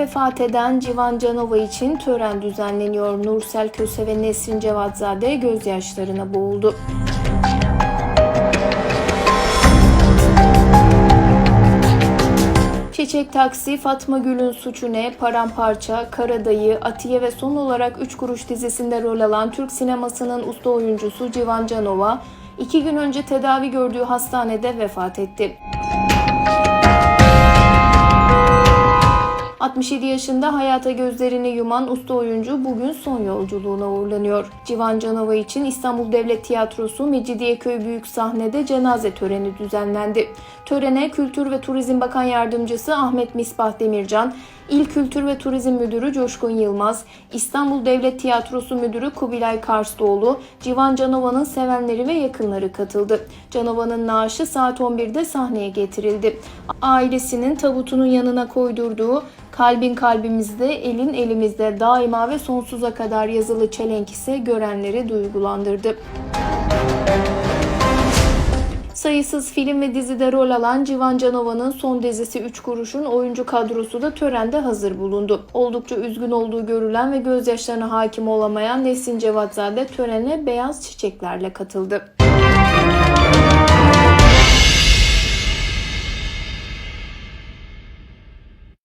vefat eden Civan Canova için tören düzenleniyor. Nursel Köse ve Nesrin Cevatzade gözyaşlarına boğuldu. Çiçek Taksi, Fatma Gül'ün Suçu Ne, Paramparça, Karadayı, Atiye ve son olarak 3 Kuruş dizisinde rol alan Türk sinemasının usta oyuncusu Civan Canova, iki gün önce tedavi gördüğü hastanede vefat etti. 67 yaşında hayata gözlerini yuman usta oyuncu bugün son yolculuğuna uğurlanıyor. Civan Canova için İstanbul Devlet Tiyatrosu Mecidiyeköy Büyük Sahne'de cenaze töreni düzenlendi. Törene Kültür ve Turizm Bakan Yardımcısı Ahmet Misbah Demircan, İl Kültür ve Turizm Müdürü Coşkun Yılmaz, İstanbul Devlet Tiyatrosu Müdürü Kubilay Karslıoğlu, Civan Canova'nın sevenleri ve yakınları katıldı. Canova'nın naaşı saat 11'de sahneye getirildi. Ailesinin tabutunun yanına koydurduğu Kalbin kalbimizde, elin elimizde daima ve sonsuza kadar yazılı çelenk ise görenleri duygulandırdı. Sayısız film ve dizide rol alan Civan Canova'nın son dizisi 3 Kuruş'un oyuncu kadrosu da törende hazır bulundu. Oldukça üzgün olduğu görülen ve gözyaşlarına hakim olamayan Nesin Cevatzade törene beyaz çiçeklerle katıldı.